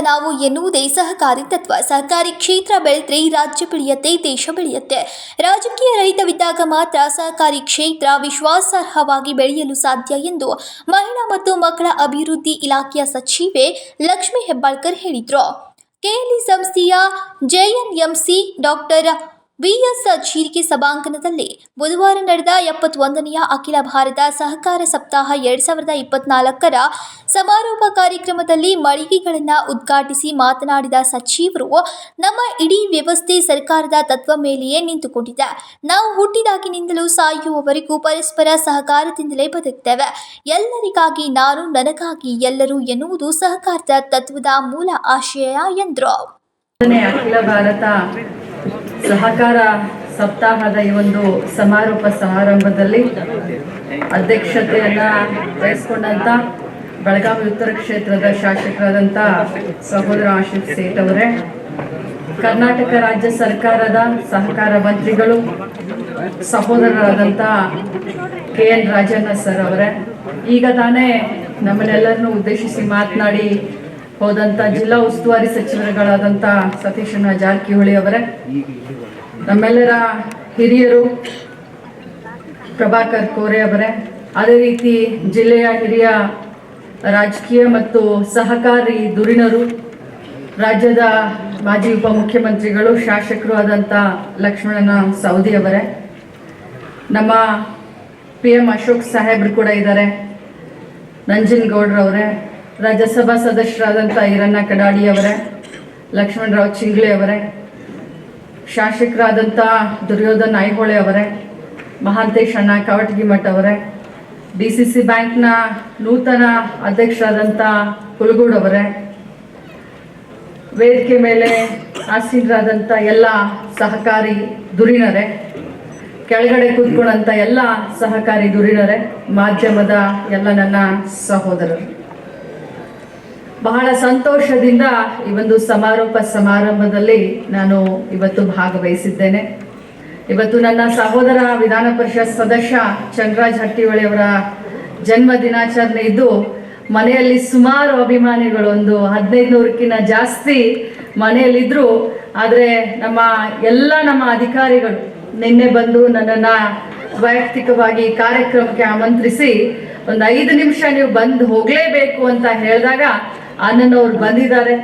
ನಾವು ಎನ್ನುವುದೇ ಸಹಕಾರಿ ತತ್ವ. ಸಹಕಾರಿ ಕ್ಷೇತ್ರ ಬೆಳೆದ್ರೆ ರಾಜ್ಯ ಬೆಳೆಯುತ್ತೆ, ದೇಶ ಬೆಳೆಯುತ್ತೆ. ರಾಜಕೀಯ ರಹಿತವಿದ್ದಾಗ ಮಾತ್ರ ಸಹಕಾರಿ ಕ್ಷೇತ್ರ ವಿಶ್ವಾಸಾರ್ಹವಾಗಿ ಬೆಳೆಯಲು ಸಾಧ್ಯ ಎಂದು ಮಹಿಳಾ ಮತ್ತು ಮಕ್ಕಳ ಅಭಿವೃದ್ಧಿ ಇಲಾಖೆಯ ಸಚಿವೆ ಲಕ್ಷ್ಮೀ ಹೆಬ್ಬಾಳ್ಕರ್ ಹೇಳಿದರು. ಕೆಎಲ್ಇ ಸಂಸ್ಥೆಯ ಜೆಎನ್ಎಂಸಿ ಡಾಕ್ಟರ್ ವಿಎಸ್ ಚೀರಿಕೆ ಸಭಾಂಗಣದಲ್ಲಿ ಬುಧವಾರ ನಡೆದ ಎಪ್ಪತ್ತೊಂದನೆಯ ಅಖಿಲ ಭಾರತ ಸಹಕಾರ ಸಪ್ತಾಹ ಎರಡ್ ಸಾವಿರದ ಇಪ್ಪತ್ನಾಲ್ಕರ ಸಮಾರೋಪ ಕಾರ್ಯಕ್ರಮದಲ್ಲಿ ಮಳಿಗೆಗಳನ್ನು ಉದ್ಘಾಟಿಸಿ ಮಾತನಾಡಿದ ಸಚಿವರು, ನಮ್ಮ ಇಡೀ ವ್ಯವಸ್ಥೆ ಸರ್ಕಾರದ ತತ್ವ ಮೇಲೆಯೇ ನಿಂತುಕೊಂಡಿದೆ. ನಾವು ಹುಟ್ಟಿದಾಗಿನಿಂದಲೂ ಸಾಯುವವರೆಗೂ ಪರಸ್ಪರ ಸಹಕಾರದಿಂದಲೇ ಬದುಕ್ತೇವೆ. ಎಲ್ಲರಿಗಾಗಿ ನಾನು, ನನಗಾಗಿ ಎಲ್ಲರೂ ಎನ್ನುವುದು ಸಹಕಾರದ ತತ್ವದ ಮೂಲ ಆಶಯ ಎಂದರು. ಭಾರತ ಸಹಕಾರ ಸಪ್ತಾಹದ ಈ ಒಂದು ಸಮಾರೋಪ ಸಮಾರಂಭದಲ್ಲಿ ಅಧ್ಯಕ್ಷತೆಯನ್ನ ವಹಿಸಿಕೊಂಡಂತ ಬೆಳಗಾವಿ ಉತ್ತರ ಕ್ಷೇತ್ರದ ಶಾಸಕರಾದಂಥ ಸಹೋದರ ಆಶಿಫ್ ಸೇಠ್ ಅವರೇ, ಕರ್ನಾಟಕ ರಾಜ್ಯ ಸರ್ಕಾರದ ಸಹಕಾರ ಮಂತ್ರಿಗಳು ಸಹೋದರರಾದಂಥ ಕೆ ಎನ್ ರಾಜಣ್ಣ ಸರ್ ಅವರೇ, ಈಗ ತಾನೇ ನಮ್ಮನ್ನೆಲ್ಲರನ್ನು ಉದ್ದೇಶಿಸಿ ಮಾತನಾಡಿ ಹೋದಂಥ ಜಿಲ್ಲಾ ಉಸ್ತುವಾರಿ ಸಚಿವರುಗಳಾದಂಥ ಸತೀಶಣ್ಣ ಜಾರಕಿಹೊಳಿ ಅವರೇ ನಮ್ಮೆಲ್ಲರ ಹಿರಿಯರು ಪ್ರಭಾಕರ್ ಕೋರೆ ಅವರೇ ಅದೇ ರೀತಿ ಜಿಲ್ಲೆಯ ಹಿರಿಯ ರಾಜಕೀಯ ಮತ್ತು ಸಹಕಾರಿ ದುರಿಣರು ರಾಜ್ಯದ ಮಾಜಿ ಉಪಮುಖ್ಯಮಂತ್ರಿಗಳು ಶಾಸಕರು ಆದಂಥ ಲಕ್ಷ್ಮಣನ ಸೌದಿ ಅವರೇ ನಮ್ಮ ಪಿ ಎಂ ಅಶೋಕ್ ಸಾಹೇಬ್ರು ಕೂಡ ಇದ್ದಾರೆ ನಂಜನಗೌಡ್ರವರೇ ರಾಜ್ಯಸಭಾ ಸದಸ್ಯರಾದಂಥ ಈರಣ್ಣ ಕಡಾಡಿ ಅವರೇ, ಲಕ್ಷ್ಮಣರಾವ್ ಚಿಂಗ್ಳೆ ಅವರೇ ಶಾಸಕರಾದಂಥ ದುರ್ಯೋಧನ್ ಐಹೊಳೆ ಅವರೇ, ಮಹಾಂತೇಶ್ ಅಣ್ಣ ಕವಟಗಿಮಠ್ ಅವರೇ, ಡಿ ಸಿ ಸಿ ಬ್ಯಾಂಕ್ನ ನೂತನ ಅಧ್ಯಕ್ಷರಾದಂಥ ಕುಲಗೂಡ್ ಅವರೇ, ವೇದಿಕೆ ಮೇಲೆ ಆಸೀನರಾದಂಥ ಎಲ್ಲ ಸಹಕಾರಿ ದುರಿನರೇ ಕೆಳಗಡೆ ಕೂತ್ಕೊಂಡಂಥ ಎಲ್ಲ ಸಹಕಾರಿ ದುರಿನರೇ ಮಾಧ್ಯಮದ ಎಲ್ಲ ನನ್ನ ಸಹೋದರರು. ಬಹಳ ಸಂತೋಷದಿಂದ ಈ ಒಂದು ಸಮಾರೋಪ ಸಮಾರಂಭದಲ್ಲಿ ನಾನು ಇವತ್ತು ಭಾಗವಹಿಸಿದ್ದೇನೆ. ಇವತ್ತು ನನ್ನ ಸಹೋದರ ವಿಧಾನ ಪರಿಷತ್ ಸದಸ್ಯ ಚಂದ್ರರಾಜ್ ಹಟ್ಟಿಹೊಳಿ ಅವರ ಜನ್ಮ ದಿನಾಚರಣೆ ಇದ್ದು, ಮನೆಯಲ್ಲಿ ಸುಮಾರು ಅಭಿಮಾನಿಗಳು ಒಂದು ಹದಿನೈದು ನೂರಕ್ಕಿಂತ ಜಾಸ್ತಿ ಮನೆಯಲ್ಲಿದ್ರು, ಆದರೆ ನಮ್ಮ ಎಲ್ಲ ನಮ್ಮ ಅಧಿಕಾರಿಗಳು ನಿನ್ನೆ ಬಂದು ನನ್ನನ್ನು ವೈಯಕ್ತಿಕವಾಗಿ ಕಾರ್ಯಕ್ರಮಕ್ಕೆ ಆಮಂತ್ರಿಸಿ, ಒಂದು ಐದು ನಿಮಿಷ ನೀವು ಬಂದು ಹೋಗಲೇಬೇಕು ಅಂತ ಹೇಳಿದಾಗ ಅಣ್ಣನವ್ರು ಬಂದಿದ್ದಾರೆ.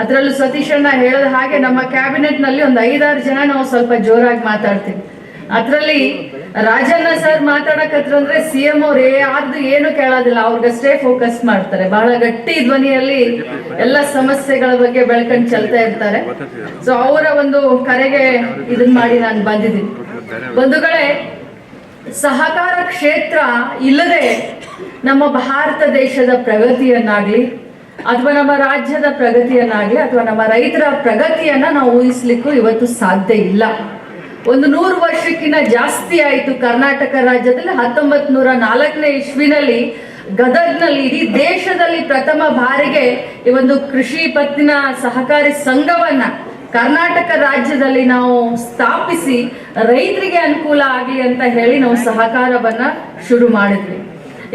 ಅದರಲ್ಲೂ ಅಣ್ಣ ಹೇಳಿದ ಹಾಗೆ ನಮ್ಮ ಕ್ಯಾಬಿನೆಟ್ನಲ್ಲಿ ಒಂದು ಐದಾರು ಜನ ನಾವು ಸ್ವಲ್ಪ ಜೋರಾಗಿ ಮಾತಾಡ್ತೀವಿ. ಅದರಲ್ಲಿ ರಾಜಣ್ಣ ಸರ್ ಮಾತಾಡಕತ್ರಂದ್ರೆ ಸಿ ಎಂ ಅವ್ರು ಯಾರ್ದು ಏನು ಕೇಳೋದಿಲ್ಲ. ಅವ್ರಿಗಷ್ಟೇ ಫೋಕಸ್ ಮಾಡ್ತಾರೆ. ಬಹಳ ಗಟ್ಟಿ ಧ್ವನಿಯಲ್ಲಿ ಎಲ್ಲ ಸಮಸ್ಯೆಗಳ ಬಗ್ಗೆ ಬೆಳ್ಕೊಂಡು ಚೆಲ್ತಾ ಇರ್ತಾರೆ. ಸೊ ಅವರ ಒಂದು ಕರೆಗೆ ಇದನ್ ಮಾಡಿ ನಾನು ಬಂದಿದ್ದೀನಿ. ಬಂಧುಗಳೇ, ಸಹಕಾರ ಕ್ಷೇತ್ರ ಇಲ್ಲದೆ ನಮ್ಮ ಭಾರತ ದೇಶದ ಪ್ರಗತಿಯನ್ನಾಗ್ಲಿ ಅಥವಾ ನಮ್ಮ ರಾಜ್ಯದ ಪ್ರಗತಿಯನ್ನಾಗಲಿ ಅಥವಾ ನಮ್ಮ ರೈತರ ಪ್ರಗತಿಯನ್ನ ನಾವು ಊಹಿಸ್ಲಿಕ್ಕೂ ಇವತ್ತು ಸಾಧ್ಯ ಇಲ್ಲ. ಒಂದು ನೂರು ವರ್ಷಕ್ಕಿಂತ ಜಾಸ್ತಿ ಆಯಿತು ಕರ್ನಾಟಕ ರಾಜ್ಯದಲ್ಲಿ ಹತ್ತೊಂಬತ್ ನೂರ ನಾಲ್ಕನೇ ಇಸ್ವಿನಲ್ಲಿ ಗದಗ್ನಲ್ಲಿ ಇಡೀ ದೇಶದಲ್ಲಿ ಪ್ರಥಮ ಬಾರಿಗೆ ಈ ಒಂದು ಕೃಷಿ ಪತ್ತಿನ ಸಹಕಾರಿ ಸಂಘವನ್ನ ಕರ್ನಾಟಕ ರಾಜ್ಯದಲ್ಲಿ ನಾವು ಸ್ಥಾಪಿಸಿ ರೈತರಿಗೆ ಅನುಕೂಲ ಆಗಲಿ ಅಂತ ಹೇಳಿ ನಾವು ಸಹಕಾರವನ್ನ ಶುರು ಮಾಡಿದ್ವಿ.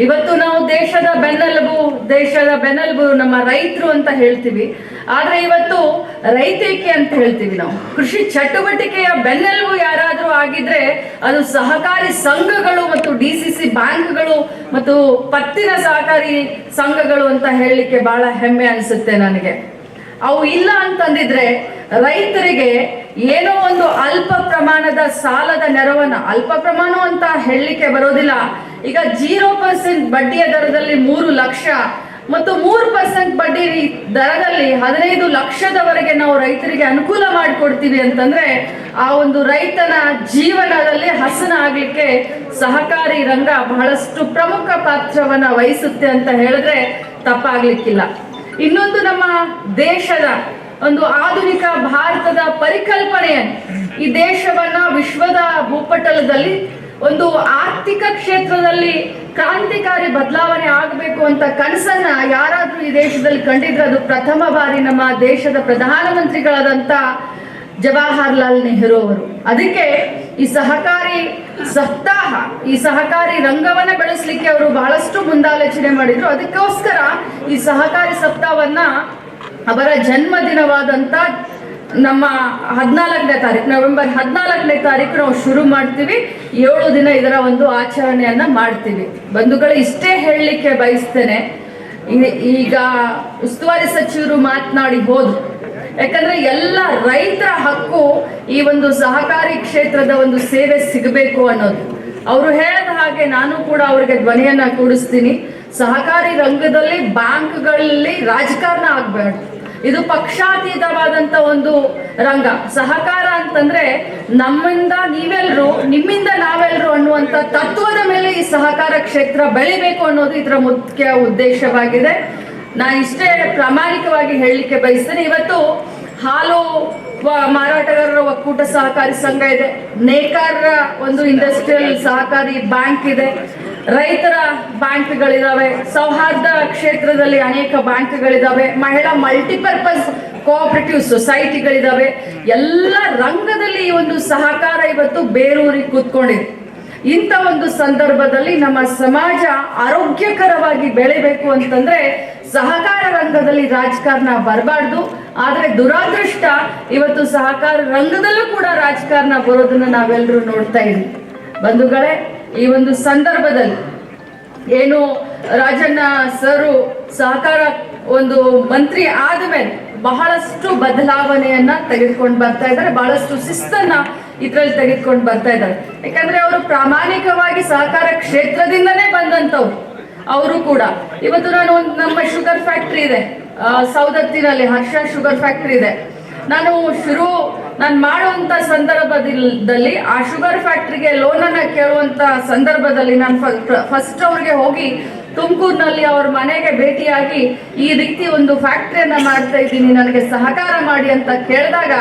ಇವತ್ತು ನಾವು ದೇಶದ ಬೆನ್ನೆಲುಬು ದೇಶದ ಬೆನ್ನೆಲುಬು ನಮ್ಮ ರೈತರು ಅಂತ ಹೇಳ್ತೀವಿ. ಆದ್ರೆ ಇವತ್ತು ರೈತಿಕೆ ಅಂತ ಹೇಳ್ತೀವಿ ನಾವು. ಕೃಷಿ ಚಟುವಟಿಕೆಯ ಬೆನ್ನೆಲುಬು ಯಾರಾದ್ರೂ ಆಗಿದ್ರೆ ಅದು ಸಹಕಾರಿ ಸಂಘಗಳು ಮತ್ತು ಡಿ ಸಿ ಸಿ ಬ್ಯಾಂಕ್ಗಳು ಮತ್ತು ಪತ್ತಿನ ಸಹಕಾರಿ ಸಂಘಗಳು ಅಂತ ಹೇಳಲಿಕ್ಕೆ ಬಹಳ ಹೆಮ್ಮೆ ಅನಿಸುತ್ತೆ ನನಗೆ. ಅವು ಇಲ್ಲ ಅಂತಂದಿದ್ರೆ ರೈತರಿಗೆ ಏನೋ ಒಂದು ಅಲ್ಪ ಪ್ರಮಾಣದ ಸಾಲದ ನೆರವನ್ನ, ಅಲ್ಪ ಪ್ರಮಾಣ ಅಂತ ಹೇಳಲಿಕ್ಕೆ ಬರೋದಿಲ್ಲ. ಈಗ ಜೀರೋ ಪರ್ಸೆಂಟ್ ಬಡ್ಡಿಯ ದರದಲ್ಲಿ ಮೂರು ಲಕ್ಷ ಮತ್ತು ಮೂರು ಪರ್ಸೆಂಟ್ ಬಡ್ಡಿ ದರದಲ್ಲಿ ಹದಿನೈದು ಲಕ್ಷದವರೆಗೆ ನಾವು ರೈತರಿಗೆ ಅನುಕೂಲ ಮಾಡಿಕೊಡ್ತೀವಿ ಅಂತಂದ್ರೆ ಆ ಒಂದು ರೈತನ ಜೀವನದಲ್ಲಿ ಹಸನ ಆಗ್ಲಿಕ್ಕೆ ಸಹಕಾರಿ ರಂಗ ಬಹಳಷ್ಟು ಪ್ರಮುಖ ಪಾತ್ರವನ್ನ ವಹಿಸುತ್ತೆ ಅಂತ ಹೇಳಿದ್ರೆ ತಪ್ಪಾಗ್ಲಿಕ್ಕಿಲ್ಲ. ಇನ್ನೊಂದು ನಮ್ಮ ದೇಶದ ಒಂದು ಆಧುನಿಕ ಭಾರತದ ಪರಿಕಲ್ಪನೆಯನ್ನು ಈ ದೇಶವನ್ನ ವಿಶ್ವದ ಭೂಪಟಲದಲ್ಲಿ ಒಂದು ಆರ್ಥಿಕ ಕ್ಷೇತ್ರದಲ್ಲಿ ಕ್ರಾಂತಿಕಾರಿ ಬದಲಾವಣೆ ಆಗಬೇಕು ಅಂತ ಕನಸನ್ನ ಯಾರಾದ್ರೂ ಈ ದೇಶದಲ್ಲಿ ಕಂಡಿದ್ರೆ ಅದು ಪ್ರಥಮ ಬಾರಿ ನಮ್ಮ ದೇಶದ ಪ್ರಧಾನಮಂತ್ರಿಗಳಾದಂಥ ಜವಾಹರ್ಲಾಲ್ ನೆಹರು ಅವರು. ಅದಕ್ಕೆ ಈ ಸಹಕಾರಿ ಸಪ್ತಾಹ, ಈ ಸಹಕಾರಿ ರಂಗವನ್ನ ಬೆಳೆಸಲಿಕ್ಕೆ ಅವರು ಬಹಳಷ್ಟು ಮುಂದಾಲೋಚನೆ ಮಾಡಿದ್ರು. ಅದಕ್ಕೋಸ್ಕರ ಈ ಸಹಕಾರಿ ಸಪ್ತಾಹವನ್ನ ಅವರ ಜನ್ಮದಿನವಾದಂಥ ನಮ್ಮ ಹದಿನಾಲ್ಕನೇ ತಾರೀಕು ನವೆಂಬರ್ ಹದಿನಾಲ್ಕನೇ ತಾರೀಕು ನಾವು ಶುರು ಮಾಡ್ತೀವಿ. ಏಳು ದಿನ ಇದರ ಒಂದು ಆಚರಣೆಯನ್ನ ಮಾಡ್ತೀವಿ. ಬಂಧುಗಳು, ಇಷ್ಟೇ ಹೇಳಲಿಕ್ಕೆ ಬಯಸ್ತೇನೆ. ಈಗ ಉಸ್ತುವಾರಿ ಸಚಿವರು ಮಾತನಾಡಿ ಹೋದ್ರು. ಯಾಕಂದ್ರೆ ಎಲ್ಲ ರೈತರ ಹಕ್ಕು ಈ ಒಂದು ಸಹಕಾರಿ ಕ್ಷೇತ್ರದ ಒಂದು ಸೇವೆ ಸಿಗಬೇಕು ಅನ್ನೋದು. ಅವರು ಹೇಳಿದ ಹಾಗೆ ನಾನು ಕೂಡ ಅವರಿಗೆ ಧ್ವನಿಯನ್ನ ಕೂಡಿಸ್ತೀನಿ. ಸಹಕಾರಿ ರಂಗದಲ್ಲಿ, ಬ್ಯಾಂಕ್ಗಳಲ್ಲಿ ರಾಜಕಾರಣ ಆಗ್ಬೇಡ್ದು ಇದು ಪಕ್ಷಾತೀತವಾದಂತ ಒಂದು ರಂಗ. ಸಹಕಾರ ಅಂತಂದ್ರೆ ನಮ್ಮಿಂದ ನೀವೆಲ್ರು, ನಿಮ್ಮಿಂದ ನಾವೆಲ್ಲರೂ ಅನ್ನುವಂತ ತತ್ವದ ಮೇಲೆ ಈ ಸಹಕಾರ ಕ್ಷೇತ್ರ ಬೆಳಿಬೇಕು ಅನ್ನೋದು ಇದರ ಮುಖ್ಯ ಉದ್ದೇಶವಾಗಿದೆ. ನಾನು ಇಷ್ಟೇ ಪ್ರಾಮಾಣಿಕವಾಗಿ ಹೇಳಲಿಕ್ಕೆ ಬಯಸ್ತೇನೆ. ಇವತ್ತು ಹಾಲು ಮಾರಾಟಗಾರರ ಒಕ್ಕೂಟ ಸಹಕಾರಿ ಸಂಘ ಇದೆ. ನೇಕಾರರ ಒಂದು ಇಂಡಸ್ಟ್ರಿಯಲ್ ಸಹಕಾರಿ ಬ್ಯಾಂಕ್ ಇದೆ. ರೈತರ ಬ್ಯಾಂಕ್ಗಳಿದಾವೆ, ಸೌಹಾರ್ದ ಕ್ಷೇತ್ರದಲ್ಲಿ ಅನೇಕ ಬ್ಯಾಂಕ್ಗಳಿದಾವೆ, ಮಹಿಳಾ ಮಲ್ಟಿಪರ್ಪಸ್ ಕೋಆಪರೇಟಿವ್ ಸೊಸೈಟಿಗಳಿದಾವೆ. ಎಲ್ಲ ರಂಗದಲ್ಲಿ ಈ ಒಂದು ಸಹಕಾರ ಇವತ್ತು ಬೇರೂರಿಗೆ ಕೂತ್ಕೊಂಡಿದೆ. ಇಂಥ ಒಂದು ಸಂದರ್ಭದಲ್ಲಿ ನಮ್ಮ ಸಮಾಜ ಆರೋಗ್ಯಕರವಾಗಿ ಬೆಳೆಯಬೇಕು ಅಂತಂದ್ರೆ ಸಹಕಾರ ರಂಗದಲ್ಲಿ ರಾಜಕಾರಣ ಬರಬಾರ್ದು. ಆದರೆ ದುರಾದೃಷ್ಟ ಇವತ್ತು ಸಹಕಾರ ರಂಗದಲ್ಲೂ ಕೂಡ ರಾಜಕಾರಣ ಬರೋದನ್ನ ನಾವೆಲ್ಲರೂ ನೋಡ್ತಾ ಇದ್ದೀವಿ. ಬಂಧುಗಳೇ ಈ ಒಂದು ಸಂದರ್ಭದಲ್ಲಿ ಏನು ರಾಜಣ್ಣ ಸರು ಸಹಕಾರ ಒಂದು ಮಂತ್ರಿ ಆದಮೇಲೆ ಬಹಳಷ್ಟು ಬದಲಾವಣೆಯನ್ನ ತೆಗೆದುಕೊಂಡು ಬರ್ತಾ ಇದ್ದಾರೆ, ಬಹಳಷ್ಟು ಶಿಸ್ತನ್ನ ಇದ್ರಲ್ಲಿ ತೆಗೆದುಕೊಂಡು ಬರ್ತಾ ಇದ್ದಾರೆ. ಯಾಕಂದ್ರೆ ಅವರು ಪ್ರಾಮಾಣಿಕವಾಗಿ ಸಹಕಾರ ಕ್ಷೇತ್ರದಿಂದನೇ ಬಂದಂತವ್ರು ಅವರು ಕೂಡ. ಇವತ್ತು ನಾನು ಒಂದು ನಮ್ಮ ಶುಗರ್ ಫ್ಯಾಕ್ಟ್ರಿ ಇದೆ. ಸೌದತ್ತಿನಲ್ಲಿ ಹರ್ಷ ಶುಗರ್ ಫ್ಯಾಕ್ಟ್ರಿ ಇದೆ. ನಾನು ಶುರು, ನಾನು ಮಾಡುವಂತ ಸಂದರ್ಭದಲ್ಲಿ ಆ ಶುಗರ್ ಫ್ಯಾಕ್ಟ್ರಿಗೆ ಲೋನ್ ಅನ್ನ ಕೇಳುವಂತ ಸಂದರ್ಭದಲ್ಲಿ ನಾನು ಫಸ್ಟ್ ಅವ್ರಿಗೆ ಹೋಗಿ ತುಮಕೂರಿನಲ್ಲಿ ಅವ್ರ ಮನೆಗೆ ಭೇಟಿಯಾಗಿ ಈ ರೀತಿ ಒಂದು ಫ್ಯಾಕ್ಟ್ರಿಯನ್ನ ಮಾಡ್ತಾ ಇದ್ದೀನಿ, ನನಗೆ ಸಹಕಾರ ಮಾಡಿ ಅಂತ ಕೇಳಿದಾಗ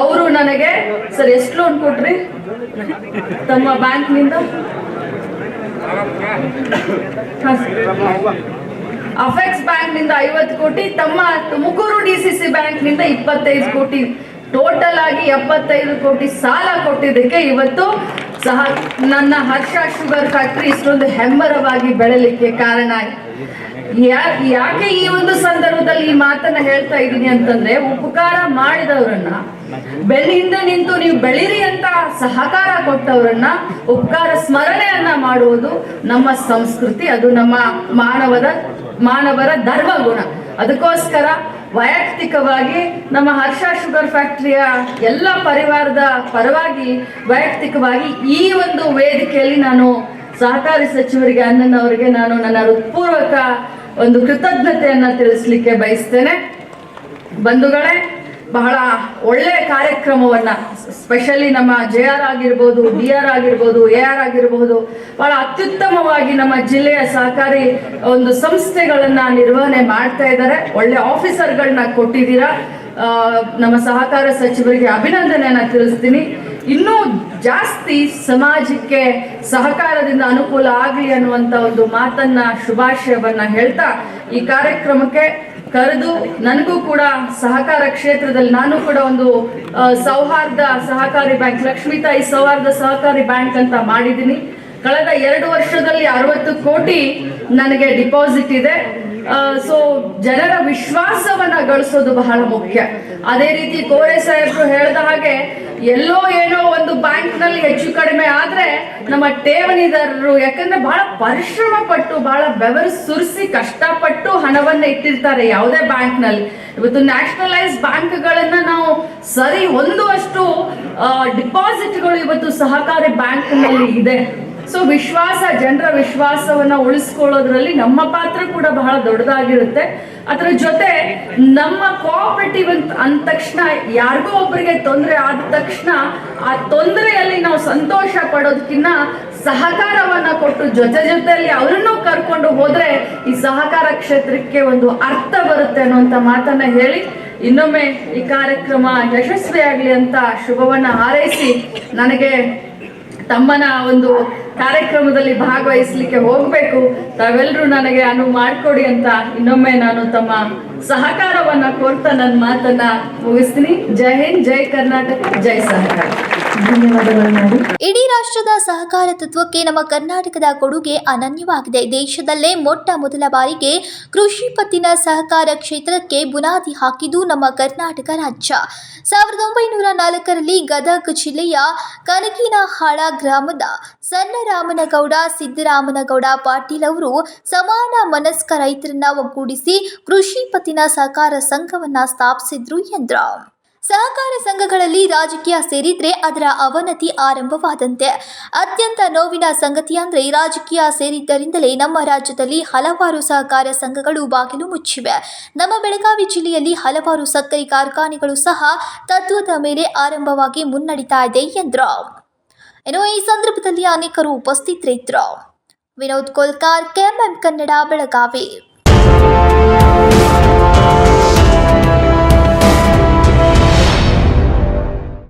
ಅವರು ನನಗೆ, ಸರ್, ಎಷ್ಟು ಲೋನ್ ಕೊಟ್ರಿ ತಮ್ಮ ಬ್ಯಾಂಕ್ನಿಂದ. ಅಫೆಕ್ಸ್ ಬ್ಯಾಂಕ್ನಿಂದ ಐವತ್ತು ಕೋಟಿ, ತಮ್ಮ ತುಮಕೂರು ಡಿ ಸಿ ಸಿ ಬ್ಯಾಂಕ್ನಿಂದ ಇಪ್ಪತ್ತೈದು ಕೋಟಿ. ಟೋಟಲ್ ಆಗಿ ಎಪ್ಪತ್ತೈದು ಕೋಟಿ ಸಾಲ ಕೊಟ್ಟಿದ್ದಕ್ಕೆ ಇವತ್ತು ಸಹ ನನ್ನ ಹರ್ಷ ಶುಗರ್ ಫ್ಯಾಕ್ಟ್ರಿ ಇಷ್ಟೊಂದು ಹೆಮ್ಮರವಾಗಿ ಬೆಳಲಿಕ್ಕೆ ಕಾರಣ. ಯಾಕೆ ಈ ಒಂದು ಸಂದರ್ಭದಲ್ಲಿ ಈ ಮಾತನ್ನ ಹೇಳ್ತಾ ಇದ್ದೀನಿ ಅಂತಂದ್ರೆ, ಉಪಕಾರ ಮಾಡಿದವರನ್ನ, ಬೆನ್ನಿಂದ ನಿಂತು ನೀವು ಬೆಳಿರಿ ಅಂತ ಸಹಕಾರ ಕೊಟ್ಟವರನ್ನ ಉಪಕಾರ ಸ್ಮರಣೆಯನ್ನ ಮಾಡುವುದು ನಮ್ಮ ಸಂಸ್ಕೃತಿ, ಅದು ನಮ್ಮ ಮಾನವದ ಮಾನವರ ಧರ್ಮ ಗುಣ ಅದಕ್ಕೋಸ್ಕರ ವೈಯಕ್ತಿಕವಾಗಿ ನಮ್ಮ ಹರ್ಷ ಶುಗರ್ ಫ್ಯಾಕ್ಟರಿಯ ಎಲ್ಲ ಪರಿವಾರದ ಪರವಾಗಿ ವೈಯಕ್ತಿಕವಾಗಿ ಈ ಒಂದು ವೇದಿಕೆಯಲ್ಲಿ ನಾನು ಸಹಕಾರಿ ಸಚಿವರಿಗೆ, ಅಣ್ಣನವರಿಗೆ ನಾನು ನನ್ನ ಹೃತ್ಪೂರ್ವಕ ಒಂದು ಕೃತಜ್ಞತೆಯನ್ನ ತಿಳಿಸ್ಲಿಕ್ಕೆ ಬಯಸ್ತೇನೆ. ಬಂಧುಗಳೇ ಬಹಳ ಒಳ್ಳೆ ಕಾರ್ಯಕ್ರಮವನ್ನ ಸ್ಪೆಷಲಿ ನಮ್ಮ ಜೆ ಆರ್ ಆಗಿರ್ಬೋದು ಡಿ ಆರ್ ಆಗಿರ್ಬೋದು ಎ ಆರ್ ಆಗಿರ್ಬೋದು, ಬಹಳ ಅತ್ಯುತ್ತಮವಾಗಿ ನಮ್ಮ ಜಿಲ್ಲೆಯ ಸಹಕಾರಿ ಒಂದು ಸಂಸ್ಥೆಗಳನ್ನ ನಿರ್ವಹಣೆ ಮಾಡ್ತಾ ಇದ್ದಾರೆ. ಒಳ್ಳೆ ಆಫೀಸರ್ಗಳನ್ನ ಕೊಟ್ಟಿದ್ದೀರಾ. ನಮ್ಮ ಸಹಕಾರ ಸಚಿವರಿಗೆ ಅಭಿನಂದನೆಯನ್ನ ತಿಳಿಸ್ತೀನಿ. ಇನ್ನೂ ಜಾಸ್ತಿ ಸಮಾಜಕ್ಕೆ ಸಹಕಾರದಿಂದ ಅನುಕೂಲ ಆಗಲಿ ಅನ್ನುವಂತ ಒಂದು ಮಾತನ್ನ, ಶುಭಾಶಯವನ್ನ ಹೇಳ್ತಾ ಈ ಕಾರ್ಯಕ್ರಮಕ್ಕೆ ಕರೆದು ನನಗೂ ಕೂಡ ಸಹಕಾರ ಕ್ಷೇತ್ರದಲ್ಲಿ ನಾನು ಕೂಡ ಒಂದು ಸೌಹಾರ್ದ ಸಹಕಾರಿ ಬ್ಯಾಂಕ್, ಲಕ್ಷ್ಮೀತಾಯಿ ಸೌಹಾರ್ದ ಸಹಕಾರಿ ಬ್ಯಾಂಕ್ ಅಂತ ಮಾಡಿದ್ದೀನಿ. ಕಳೆದ ಎರಡು ವರ್ಷದಲ್ಲಿ ಅರವತ್ತು ಕೋಟಿ ನನಗೆ ಡಿಪಾಸಿಟ್ ಇದೆ. ಸೊ ಜನರ ವಿಶ್ವಾಸವನ್ನ ಗಳಿಸೋದು ಬಹಳ ಮುಖ್ಯ. ಅದೇ ರೀತಿ ಕೋರೆ ಸಾಹೇಬ್ರು ಹೇಳಿದ ಹಾಗೆ, ಎಲ್ಲೋ ಏನೋ ಒಂದು ಬ್ಯಾಂಕ್ನಲ್ಲಿ ಹೆಚ್ಚು ಕಡಿಮೆ ಆದ್ರೆ ನಮ್ಮ ಠೇವಣಿದಾರರು, ಯಾಕಂದ್ರೆ ಬಹಳ ಪರಿಶ್ರಮ ಪಟ್ಟು, ಬಹಳ ಬೆವರು ಸುರಿಸಿ ಕಷ್ಟಪಟ್ಟು ಹಣವನ್ನ ಇಟ್ಟಿರ್ತಾರೆ ಯಾವುದೇ ಬ್ಯಾಂಕ್ನಲ್ಲಿ ಇವತ್ತು ನ್ಯಾಷನಲೈಸ್ ಬ್ಯಾಂಕ್ಗಳನ್ನ ನಾವು ಸರಿ ಹೊಂದುವಷ್ಟು ಡಿಪಾಸಿಟ್ಗಳು ಇವತ್ತು ಸಹಕಾರಿ ಬ್ಯಾಂಕ್ನಲ್ಲಿ ಇದೆ. ಸೊ ವಿಶ್ವಾಸ, ಜನರ ವಿಶ್ವಾಸವನ್ನ ಉಳಿಸ್ಕೊಳ್ಳೋದ್ರಲ್ಲಿ ನಮ್ಮ ಪಾತ್ರ ಕೂಡ ಬಹಳ ದೊಡ್ಡದಾಗಿರುತ್ತೆ. ಅದರ ಜೊತೆ ನಮ್ಮ ಕೋಆಪರೇಟಿವ್ ಅಂತ, ಅಂದ ತಕ್ಷಣ ಯಾರಿಗೋ ಒಬ್ಬರಿಗೆ ತೊಂದರೆ ಆದ ತಕ್ಷಣ ಆ ತೊಂದರೆಯಲ್ಲಿ ನಾವು ಸಂತೋಷ ಪಡೋದಕ್ಕಿಂತ ಸಹಕಾರವನ್ನ ಕೊಟ್ಟು ಜೊತೆ ಜೊತೆಯಲ್ಲಿ ಅವರನ್ನು ಕರ್ಕೊಂಡು ಹೋದ್ರೆ ಈ ಸಹಕಾರ ಕ್ಷೇತ್ರಕ್ಕೆ ಒಂದು ಅರ್ಥ ಬರುತ್ತೆ ಅನ್ನುವಂತ ಮಾತನ್ನ ಹೇಳಿ ಇನ್ನೊಮ್ಮೆ ಈ ಕಾರ್ಯಕ್ರಮ ಯಶಸ್ವಿಯಾಗಲಿ ಅಂತ ಶುಭವನ್ನ ಹಾರೈಸಿ ನನಗೆ ತಮ್ಮನ ಒಂದು ಕಾರ್ಯಕ್ರಮದಲ್ಲಿ ಭಾಗವಹಿಸಲಿಕ್ಕೆ ಹೋಗಬೇಕು. ತಾವೆಲ್ಲರೂ ನನಗೆ ಅನುವು ಮಾಡಿಕೊಡಿ ಅಂತ ಇನ್ನೊಮ್ಮೆ ನಾನು ತಮ್ಮ ಸಹಕಾರವನ್ನ ಕೋರ್ತಾ ನನ್ನ ಮಾತನ್ನ ಮುಗಿಸ್ತೀನಿ. ಜೈ ಹಿಂದ್, ಜೈ ಕರ್ನಾಟಕ, ಜೈ ಸಹಕಾರ. ಇಡೀ ರಾಷ್ಟ್ರದ ಸಹಕಾರ ತತ್ವಕ್ಕೆ ನಮ್ಮ ಕರ್ನಾಟಕದ ಕೊಡುಗೆ ಅನನ್ಯವಾಗಿದೆ. ದೇಶದಲ್ಲೇ ಮೊಟ್ಟ ಮೊದಲ ಬಾರಿಗೆ ಕೃಷಿ ಪತ್ತಿನ ಸಹಕಾರ ಕ್ಷೇತ್ರಕ್ಕೆ ಬುನಾದಿ ಹಾಕಿದ್ದು ನಮ್ಮ ಕರ್ನಾಟಕ ರಾಜ್ಯ. ಸಾವಿರದ ಒಂಬೈನೂರ ನಾಲ್ಕರಲ್ಲಿ ಗದಗ ಜಿಲ್ಲೆಯ ಕನಕಿನಹಾಳ ಗ್ರಾಮದ ಸಣ್ಣರಾಮನಗೌಡ, ಸಿದ್ದರಾಮನಗೌಡ ಪಾಟೀಲ್ ಅವರು ಸಮಾನ ಮನಸ್ಕ ರೈತರನ್ನ ಒಗ್ಗೂಡಿಸಿ ಕೃಷಿ ಸಹಕಾರ ಸಂಘವನ್ನ ಸ್ಥಾಪಿಸಿದ್ರು ಎಂದ್ರು ಸಹಕಾರ ಸಂಘಗಳಲ್ಲಿ ರಾಜಕೀಯ ಸೇರಿದ್ರೆ ಅದರ ಅವನತಿ ಆರಂಭವಾದಂತೆ. ಅತ್ಯಂತ ನೋವಿನ ಸಂಗತಿ ಅಂದರೆ ರಾಜಕೀಯ ಸೇರಿದ್ದರಿಂದಲೇ ನಮ್ಮ ರಾಜ್ಯದಲ್ಲಿ ಹಲವಾರು ಸಹಕಾರ ಸಂಘಗಳು ಬಾಗಿಲು ಮುಚ್ಚಿವೆ. ನಮ್ಮ ಬೆಳಗಾವಿ ಜಿಲ್ಲೆಯಲ್ಲಿ ಹಲವಾರು ಸಕ್ಕರೆ ಕಾರ್ಖಾನೆಗಳು ಸಹ ತತ್ವದ ಮೇಲೆ ಆರಂಭವಾಗಿ ಮುನ್ನಡೀತಾ ಇದೆ ಎಂದ್ರ ಏನೋ ಈ ಸಂದರ್ಭದಲ್ಲಿ ಅನೇಕರು ಉಪಸ್ಥಿತರಿದ್ದರು. ವಿನೋದ್ ಕೋಲ್ಕಾರ್, ಕೆಎಂಎಂ ಕನ್ನಡ, ಬೆಳಗಾವಿ.